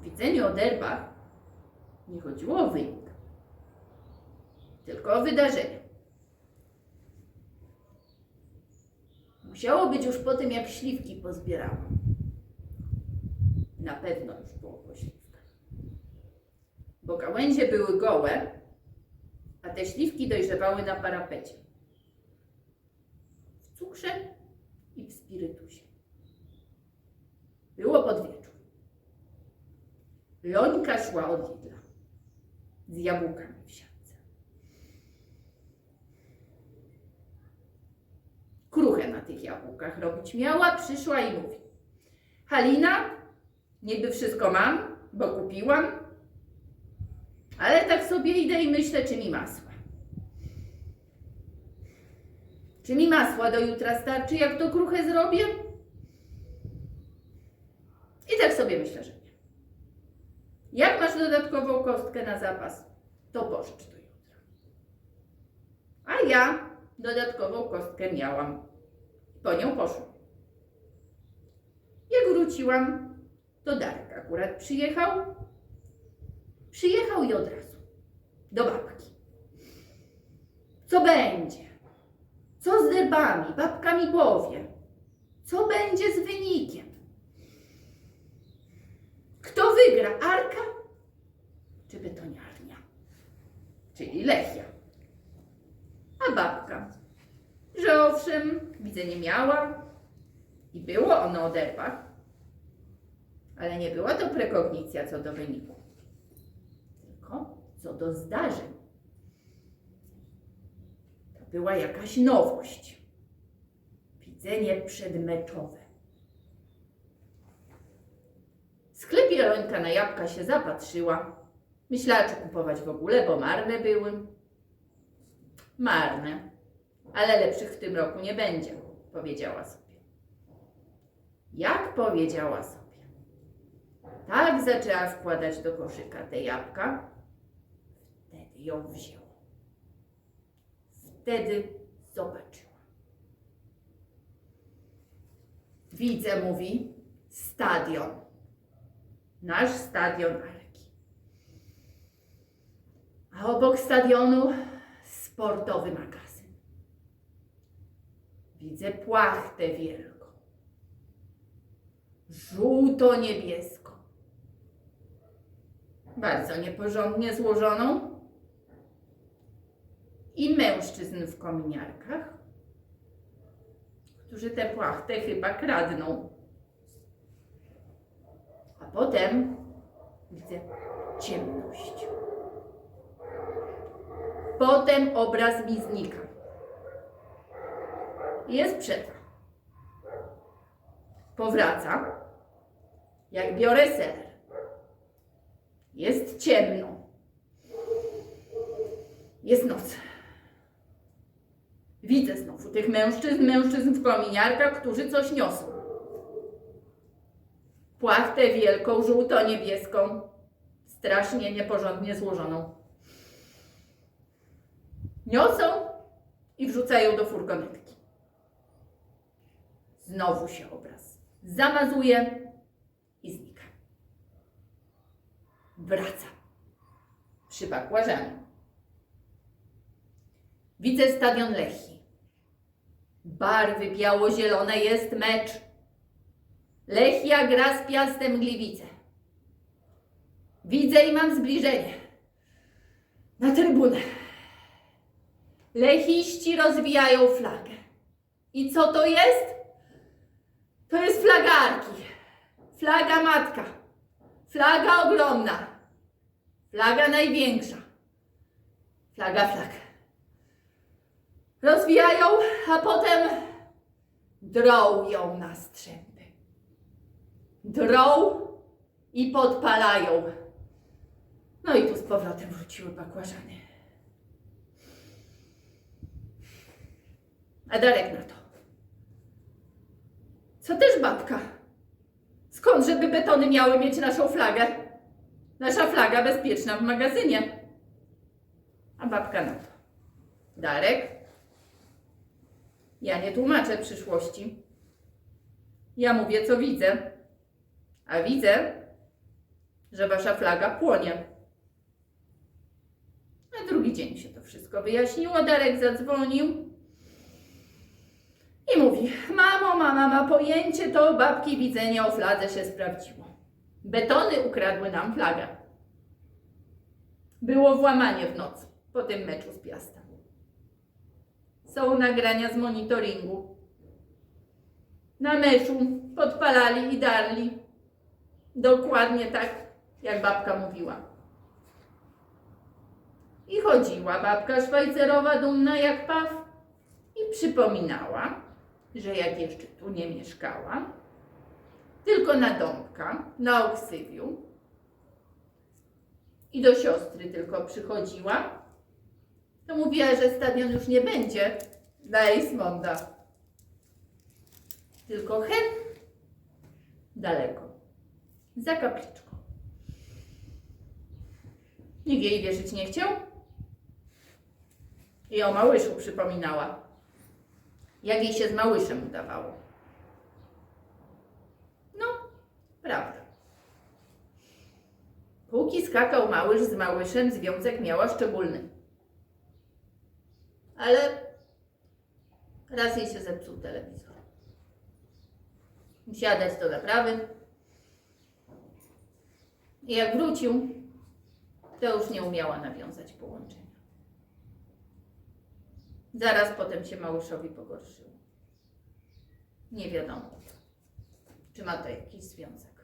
W widzeniu o derbach nie chodziło o wynik, tylko o wydarzenie. Musiało być już po tym, jak śliwki pozbierałam. Na pewno już było po śliwkach. Bo gałęzie były gołe, a te śliwki dojrzewały na parapecie. W cukrze i w spirytusie. Lońka szła od Lidla z jabłkami w siatce. Kruchę na tych jabłkach robić miała, przyszła i mówi Halina, niby wszystko mam, bo kupiłam, ale tak sobie idę i myślę, czy mi masła. Czy mi masła do jutra starczy, jak to kruchę zrobię? I tak sobie myślę, że. Jak masz dodatkową kostkę na zapas, to pożycz do jutra. A ja dodatkową kostkę miałam. Po nią poszłam. Jak wróciłam, to Darek akurat przyjechał. Przyjechał i od razu. Do babki. Co będzie? Co z derbami? Babka mi powie. Co będzie z wynikiem? Lechia. A babka, że owszem, widzę nie miała i było ono o ale nie była to prekognicja co do wyniku, tylko co do zdarzeń. To była jakaś nowość. Widzenie przedmeczowe. W sklepie Lońka na jabłka się zapatrzyła. Myślała, czy kupować w ogóle, bo marne były. Marne, ale lepszych w tym roku nie będzie, powiedziała sobie. Jak powiedziała sobie? Tak zaczęła wkładać do koszyka te jabłka, wtedy ją wzięło. Wtedy zobaczyła. Widzę, mówi, stadion. Nasz stadion Arki. A obok stadionu sportowy magazyn. Widzę płachtę wielką. Żółto-niebieską. Bardzo nieporządnie złożoną. I mężczyzn w kominiarkach, którzy tę płachtę chyba kradną. A potem widzę ciemność. Potem obraz mi znika. Jest przerwa. Powraca. Jak biorę ser. Jest ciemno. Jest noc. Widzę znowu tych mężczyzn, mężczyzn w kominiarkach, którzy coś niosą. Płachtę wielką, żółto-niebieską, strasznie nieporządnie złożoną. Niosą i wrzucają do furgonetki. Znowu się obraz zamazuje i znika. Wraca przy bakłażanie. Widzę stadion Lechii. Barwy biało-zielone jest mecz. Lechia gra z Piastem Gliwice. Widzę i mam zbliżenie. Na trybunę. Lechiści rozwijają flagę. I co to jest? To jest flagarki. Flaga matka. Flaga ogromna. Flaga największa. Flaga flag. Rozwijają, a potem drą ją na strzępy. Drą i podpalają. No i tu z powrotem wróciły bakłażany. A Darek na to. Co też babka? Skąd, żeby betony miały mieć naszą flagę? Nasza flaga bezpieczna w magazynie. A babka na to. Darek, ja nie tłumaczę przyszłości. Ja mówię, co widzę. A widzę, że wasza flaga płonie. Na drugi dzień się to wszystko wyjaśniło. Darek zadzwonił i mówi: Mamo, mama ma pojęcie, to babki widzenie o fladze się sprawdziło. Betony ukradły nam flagę. Było włamanie w nocy po tym meczu z Piastem. Są nagrania z monitoringu. Na meczu podpalali i darli. Dokładnie tak, jak babka mówiła. I chodziła babka szwajcerowa dumna jak paw i przypominała, że jak jeszcze tu nie mieszkała, tylko na Dąbka, na Oksywiu i do siostry tylko przychodziła, to mówiła, że stadion już nie będzie dla Eismonda, tylko hen daleko, za kapliczką. Nikt jej wierzyć nie chciał. I o Małyszu przypominała, jak jej się z Małyszem udawało. No, prawda. Póki skakał Małysz z Małyszem, związek miała szczególny. Ale raz jej się zepsuł telewizor. Musiała dać do naprawy. I jak wrócił, to już nie umiała nawiązać połączenia. Zaraz potem się Małyszowi pogorszyło. Nie wiadomo, czy ma to jakiś związek.